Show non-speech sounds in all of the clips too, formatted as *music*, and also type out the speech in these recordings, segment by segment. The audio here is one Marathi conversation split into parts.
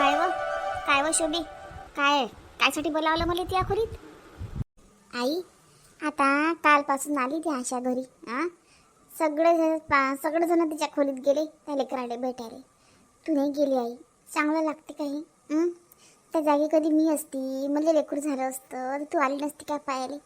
काय व? काय व शोभी? काय? कायसाठी बोलावलं मला त्या खोलीत आई आता कालपासून आली ती आशा घरी हा सगळेजण पा- सगळेजण तिच्या खोलीत गेले त्या लेकराडे भेटायले. तू नाही गेली आई चांगलं लागते काही त्या जागी कधी मी असती मला लेकरू झालं असतं तू आली नसती काय पायाले?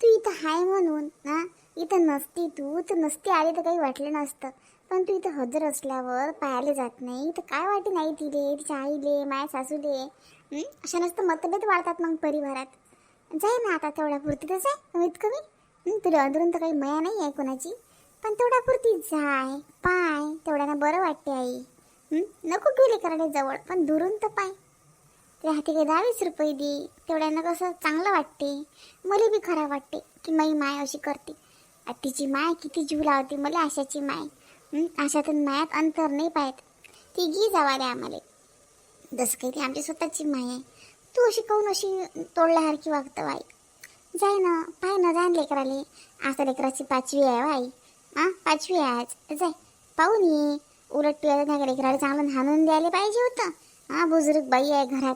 तू इथं हाय म्हणून ना इथं नसती तू तू नसती आली तर काही वाटलं नसतं. पण तू इथं हजर असल्यावर पाहायला जात नाही. तर काय वाटे नाही तिले तिच्या आईले माया सासूले? अशा नसतं मतभेद वाढतात मग परिवारात. जाय ना आता तेवढ्या पुरती तर जाय. कमीत कमी. तुला अंदरून तर काही मया नाही आहे कोणाची? पण तेवढ्या पुरती जाय पाय. तेवढ्यानं बरं वाटते आई. नको गेले कराडे जवळ पण दुरून तर पाय. तुला हाती काही दहावीस रुपये दे. तेवढ्यानं कसं चांगलं वाटते. मला बी खरा वाटते की माई माय अशी करते. तिची माय किती जीव लावते मला आशाची माय. अशातून मायात अंतर नाही पाहत. ती जावा द्या आम्हाला. जसं काही ती आमची स्वतःची माय आहे. तू अशी काऊन अशी तोडल्यासारखी वागतं बाई? जाय ना पाय ना जाय ना लेकराले. आता लेकराची पाचवी आहे बाई. हा पाचवी आहे आज. जाय. पाहून ये उलट पिवायला त्या लेकराला चांगलं हाणून द्यायला पाहिजे होतं. हा बुजुर्ग बाई आहे घरात.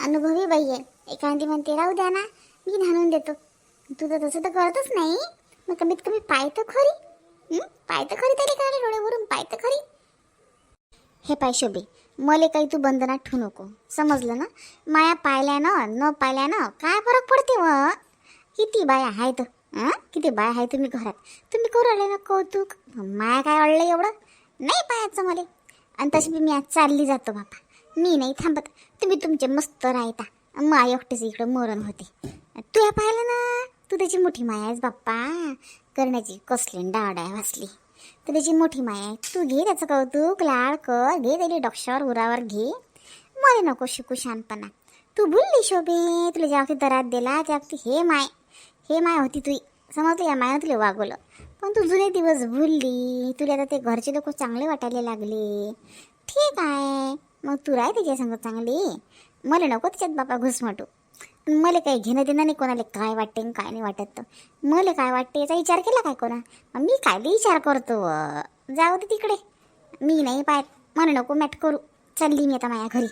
अनुभवी बाई आहे. एखादी म्हणते राहू द्या ना मी हाणून देतो. तू तर तसं तर करतच नाही. मग कमीत कमी पाय तर खरी. पाय तर खरी त्या लेकराला डोळ्यावरून पाय तर खरी हे पाय शोभे मले काही तू बंधनात ठेवू नको. समजलं ना? माया पाहिल्यानं न पाहिल्यानं काय फरक पडते व? किती बाया आहेत हां? किती बाया आहे तुम्ही घरात? तुम्ही करू आले ना कौतुक? माया काय अडलं एवढं? नाही पाहायचं मला. आणि तशी बी मी आज चालली जातो बापा. मी नाही थांबत. तुम्ही तुमचे मस्त राहता. मा एकटेच इकडं मरण होते. तू या पाहिलं ना? तू त्याची मोठी माया आहेस बाप्पा. करण्याची कसली डाळ आहे वाचली. तू त्याची मोठी माया आहे. तू घे त्याचं कौतुक लाळ कर. घे त्याला डॉक्टर उरावर घे. मला नको शिकू शानपणा तू भुलली शोभे तुला ज्या वक्ती दरात दिला त्या वक्ती हे माय. हे माय होती तुई समजलं या मायानं तुला वागवलं. पण तू जुने दिवस भुलली. तुला आता ते घरचे लोक चांगले वाटायला लागले. ठीक आहे. मग तू राय त्याच्या संग चांगली. मला नको त्याच्यात बापा घुसमटू. मला काही घेणं देणं नाही कोणाला काय वाटते काय नाही वाटत. तर मला काय वाटते याचा विचार केला काय कोणा? मग मी काय विचार करतो? जाऊ दे तिकडे. मी नाही पाहत. मला नको मॅट करू. चालली मी आता माझ्या घरी.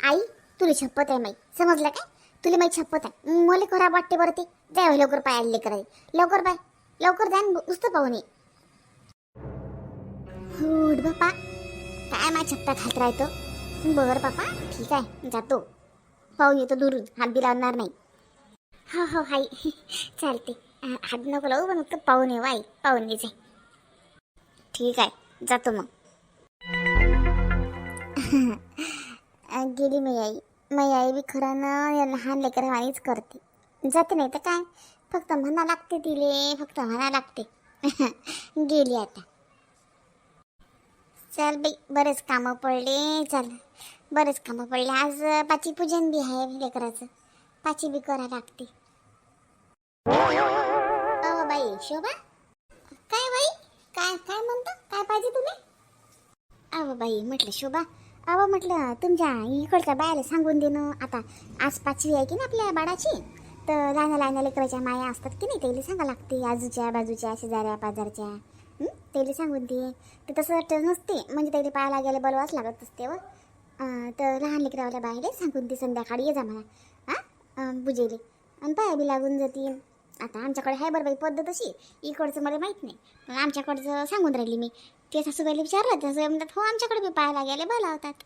आई तुला छपत आहे माई. समजलं काय? तुला माही छपत आहे. मला खराब वाटते बरं ते. जाय लवकर पाय आले कराय लवकर पाय. लवकर जा नुसतं पाहून ये. हुड बापा. काय माझ्या छप्पा खात राहतो? बरं बापा. ठीक आहे. जातो. पाहून येतो दुरून. हात बी लावणार नाही. हो हो हाय *laughs* चालते. हात नको लावू पण फक्त पाहून येऊ आई. पाहून ये ठीक आहे. जातो मग. *laughs* गेली मी आई. मी आई बी खरं ना या लहान लेकरवाणीच करते. जाते नाही तर काय? फक्त म्हणा लागते तिले फक्त म्हणा लागते. *laughs* गेली आता. चल बाई बरेच कामं पडले. चल. बरेच कामं पडले. आज पाची पूजन बी आहे लेकराचं पाची बी करा लागते. अहो बाई शोभा? काय बाई? काय काय म्हणता? काय पाहिजे तुम्ही? अहो बाई म्हटलं शोभा. अहो म्हटलं तुमच्या इकडच्या बायाला सांगून देणं. आता आज पाचवी आहे की ना आपल्या बाळाची? तर लहान लहान लेकराच्या माया असतात की नाही त्याला सांगा लागते. आजूच्या बाजूच्या शेजाऱ्या पाजारच्या. त्याला सांगून दे. ते तसं नसते. म्हणजे त्याला पायाला गेले बोलवाच लागत असते व. तर लहान लेकरावाल्या बाहेर सांगून दे संध्याकाळी ये जा मला. हां? बुजेले. आणि पाया बी लागून जातील आता आमच्याकडे आहे बरं बाई पद्धत अशी. इकडचं मला माहीत नाही. पण आमच्याकडचं सांगून राहिली मी. ते सासूबाईला विचारलं तसं म्हणतात हो आमच्याकडे बी पायाला गेले होतात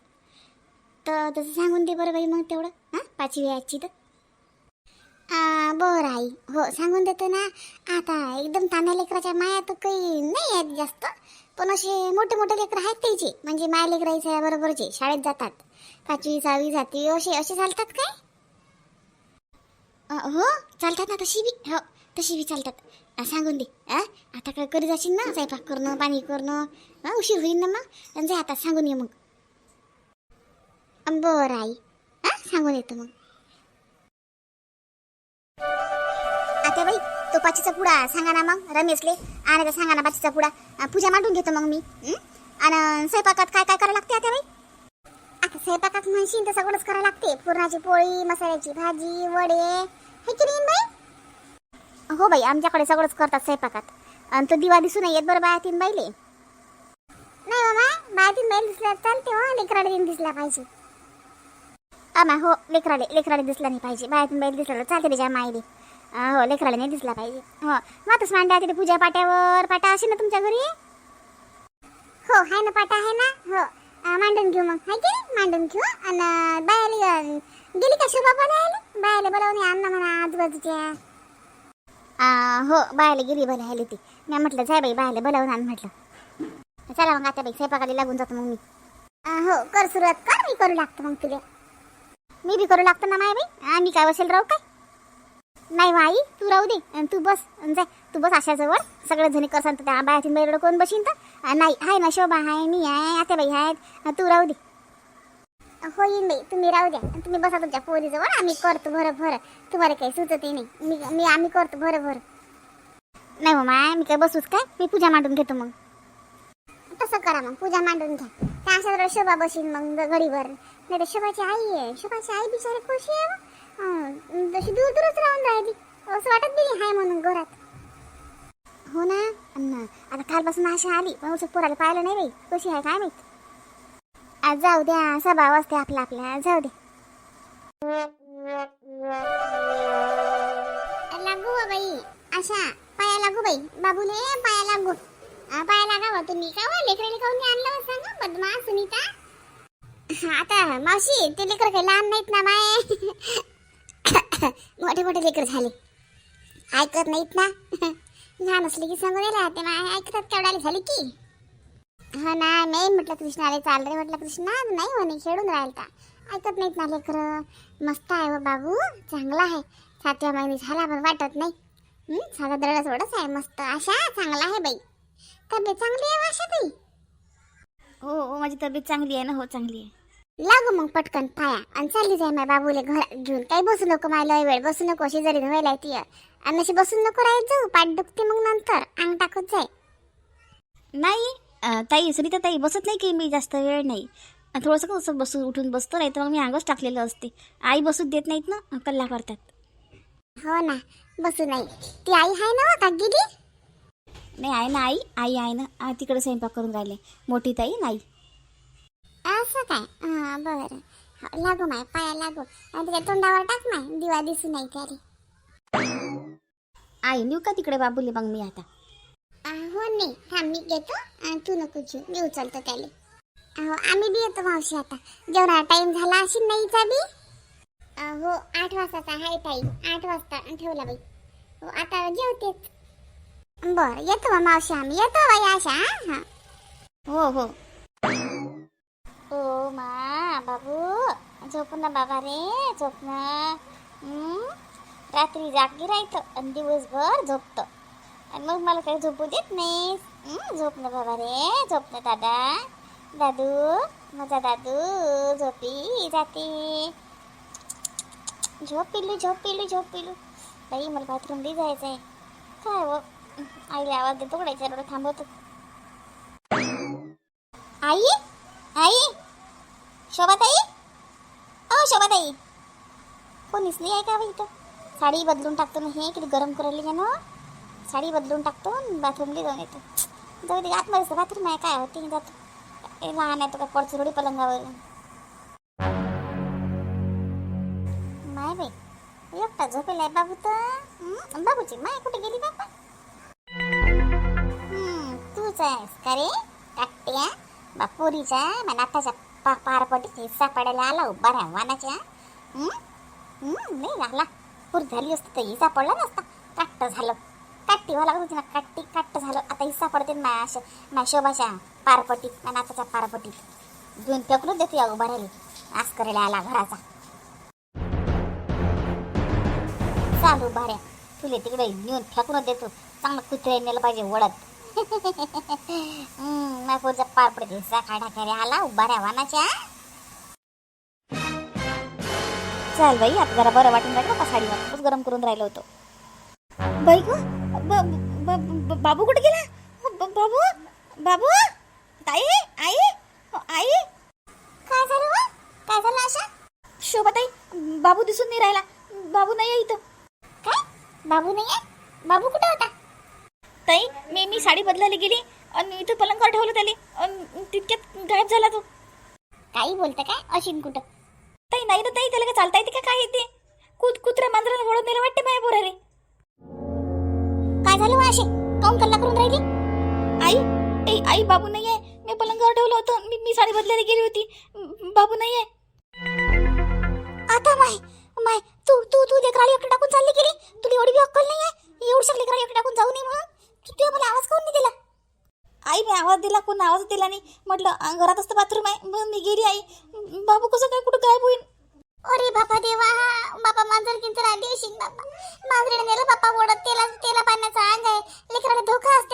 तर तसं सांगून दे बरं बाई मग तेवढं. हां? पाचवी आजची तर. बरं आई. हो सांगून देतो ना. आता एकदम तान्या लेकराच्या माया तर काही नाही आहेत जास्त. पण असे मोठे मोठे लेकरं आहेत त्याचे म्हणजे माया लेकराच्या बरोबरचे शाळेत जातात. पाचवी सहावी सातवी असे असे चालतात काय? हो चालतात ना तशी बी. हो तशी बी चालतात. सांगून दे. आता काय करी जाशील ना? स्वयंपाक करणं पाणी करणं. उशीर होईल ना मग? आणि जा आता सांगून ये मग. बरं आई. हा सांगून येतो मग. आता बाई तो पाचीचा पुडा. सांगा ना मग रमेशले. आणि सांगा ना पाचीचा पुडा. पूजा मांडून घेतो मग मी. आणि स्वयंपाकात काय काय करावं लागते आता बाई? आता स्वयंपाकात म्हणशील तर सगळंच करावं लागते. पुरणाची पोळी मसाल्याची भाजी वडे. हे की नाही बाई? हो बाई आमच्याकडे सगळंच करतात स्वयंपाकात. आणि तो दिवा दिसून येत बरं बाया तीन बाईले. नाही मामा तीन बाईल दिसल्या चालते हो लेकराडे दिन दिसला पाहिजे. आमा हो लेकराडे लेकराडे दिसला नाही पाहिजे. बाया तीन बैल दिसला चालते त्याच्या मायली. हो लेकराला नाही दिसला पाहिजे. हो मातच मांडा तिथे पूजा पाट्यावर. पाटा असेल ना तुमच्या घरी? हो आहे ना पाटा आहे ना? हो मांडून घेऊ मग. आहे की मांडून घेऊ. आणि बायाला गेली का शोभा बोलायला? बायाला बोलावून आण ना म्हणा आजूबाजूच्या. हो बायाला गेली बोलायला ती. मी म्हटलं जाय बाई बायाला बोलावून आण म्हटलं. चला मग आता बाई स्वयंपाकाला लागून जातो मग मी. हो कर सुरुवात कर मी करू लागतो मग तुला. मी बी करू लागतो ना माय बाई. आम्ही काय बसेल राहू काय? नाही हो आई तू राहू दे आणि तू बस अन् जाय. तू बस आशाजवळ सगळे जणी करसान तर त्या बायातील कोण बशीन तर? नाही हाय ना शोभा हाय मी आहे आता बाई आहेत तू राहू दे. हो येईन बाई तुम्ही राहू द्या. तुम्ही बसा तुमच्या पोरीजवळ आम्ही करतो भर भर तुम्हाला काही सुचतही नाही. मी मी आम्ही करतो भर भर नाही हो माय मी काय बसूच काय? मी पूजा मांडून घेतो मग. तसं करा मग पूजा मांडून घ्या. त्या अशा शोभा बशीन मग घडीवर नाही तर शोभाची आई आहे. शोभाची आई बिचारी खुशी आहे तशी दूर दूरच राहून राहिली. असं वाटत बी हाय म्हणून घरात. हो ना अन्न आता कालपासून अशी आली. पण उसक पोराला पाहिलं नाही बाई. कशी आहे काय माहीत? आज जाऊ द्या सभा असते आपला आपला. जाऊ दे. लागू हो बाई. अशा पाया लागू बाई. बाबूले पाया लागू. पाया लागावं. तुम्ही का हो लेकराला काऊन नाही आणलं हो सांगा बदमा सुनीता. आता मावशी ते लेकर काही लहान नाहीत ना माय *laughs* मोठे मोठे लेकर झाले. ऐकत नाहीत ना? *laughs* लहान असले की सांगून राहते ते ऐकतात केवढाले झाले की. हा ना नाही म्हटलं कृष्णाला चाल रे म्हटलं कृष्णा नाही म्हणे खेळून राहिलता. ऐकत नाहीत ना लेकर. मस्त आहे व बाबू चांगला आहे. सातव्या महिने झाला पण वाटत नाही. साधा दरडा थोडंच आहे मस्त. आशा चांगला आहे बाई. तब्येत चांगली आहे हो आशा बाई? हो हो माझी तब्येत चांगली आहे ना हो चांगली आहे. लागू मग पटकन पाया. आणि चालली जाय माझ्या बाबूले घर घेऊन. काही बसू नको मला वेळ बसू नको. शेजारी धुवायला ती आणि अशी बसून नको राहायचं पाठ दुखते मग नंतर. अंग टाकत जाय. नाही ताई सरिता ताई बसत नाही की मी जास्त वेळ नाही. थोडंसं कसं बसू उठून बसतो नाही तर मग मी अंगच टाकलेलं असते. आई बसूच देत नाहीत ना? कल्ला करतात. हो ना. बसू नाही. ती आई आहे ना हो का गिरी नाही आहे ना आई. आई आहे ना. तिकडे स्वयंपाक करून राहिले. मोठी ताई नाही. असं काय? हा बरं. हो, लागू माय पाया लागू. आणि त्याच्या तोंडावर टाक माय दिवा दिसू नाही त्याला आई नेऊ का तिकडे बाबूले मग मी आता? हो नाही थांब मी घेतो. आ, तू नको घेऊ. मी उचलतो त्याला. अहो आम्ही बी येतो मावशी आता. जेवणा टाइम झाला अशी नाहीचा बी? आ, हो आठ वाजताचा आहे टाईम आठ वाजता ठेवला बाई. हो आता जेवतेच. बर येतो मग मावशी आम्ही. येतो बाई आशा हा. हो हो. झोप ना बाबा रे झोप ना रात्री जागी राहतं आणि दिवसभर झोपतं. आणि मग मला काही झोपू देत नाही झोप ना बाबा रे झोप ना दादा. दादू माझा दादू झोपी जाते. झोप पिलू झोप पिलू झोप पिलू बाई मला बाथरूम बी जायचं आहे काय व आईला आवाज देतो कडायचा एवढं थांबवतो. आई? आई? शोभाताई ओ शोभाताई? कोणीच नाही आहे का बाई इथं साडी बदलून टाकतो ना हे किती गरम करायला ना? साडी बदलून टाकतो आणि बाथरूमला जाऊन येतो. जाऊ दे आतमध्येच बाथरूम आहे काय होते जातो. ए लहान आहे तो काय पडतो थोडी पलंगावर. माय बाई एकटा झोपेला आहे बाबू तर. बाबूची माय कुठे गेली बाबा? तूच आहेस का रे? टाकते बापुरीचा मला आताचा पार पडते हिस्सा पडायला आला उभा राहा वानाच्या नाही झाला पूर झाली असती तर हिसा पडला नसता. काट्ट झालं. काट्टी व्हावं लागत होती ना. काट्टी काट्ट झालं. आता हिस्सा पडते मॅश अशा शोभाच्या पारपटीत माझ्या नाताच्या पारपटीत. घेऊन फेकूनच देते या उभा राहिली आस करायला आला घराचा. चालू भाऱ्या तुले तिकडे नेऊन फेकून देतो. चांगलं कुत्रे नेलं पाहिजे वडत *laughs* हम्म, नागपूरचा पार पडते साखा ढाकारे आला उभा राहा वानाच्या. चाल बाई आता जरा बरं वाटून राहिलं का साडी खूपच गरम करून राहिलं होतं. बाई गो बाबू कुठे गेला? बाबू बाबू ताई आई आई. काय झालं? काय झालं आशा? शोभाताई बाबू दिसून नाही राहिला. बाबू नाही आहे इथं. काय? बाबू नाही आहे? बाबू कुठे होता? ताई मी मी साडी बदलायला गेली. आणि इथं पलंगावर ठेवलं त्याला. तितक्यात गायब झाला तो. काही बोलतं काय? अशीन कुठं? ताई नाही ना ताई त्याला काय चालता येते का? काय येते? कुत कुत्र्या मांजराला वळून नेलं वाटते माया पोरा रे काय झालं असे काऊन कल्ला करून राहिली? आई ए आई बाबू नाही आहे. मी पलंगावर ठेवलं होतं. मी मी साडी बदलायला गेली होती. बाबू नाही आहे. आता माय माय तू तू तू लेकराला एकटं टाकून चालली गेली? तुला एवढी बी अक्कल नाही आहे? एवढं सगळं लेकराला एकटं टाकून जाऊ नये म्हणून? तू मला आवाज काऊन नाही दिला? आई मी आवाज दिला कोण आवाज दिला नाही. म्हटलं घरातच घरात असतं बाथरूम आहे. मग मी गेली आई. बाबू कसं काय? कुठं गायब होईल अरे बापा देवा बापा मांजर किंचर आली येशील बापा मांजरीने नेलं बापा ओढत तेला तेला पाण्याचा अंग आहे. लेकराला धोका असते.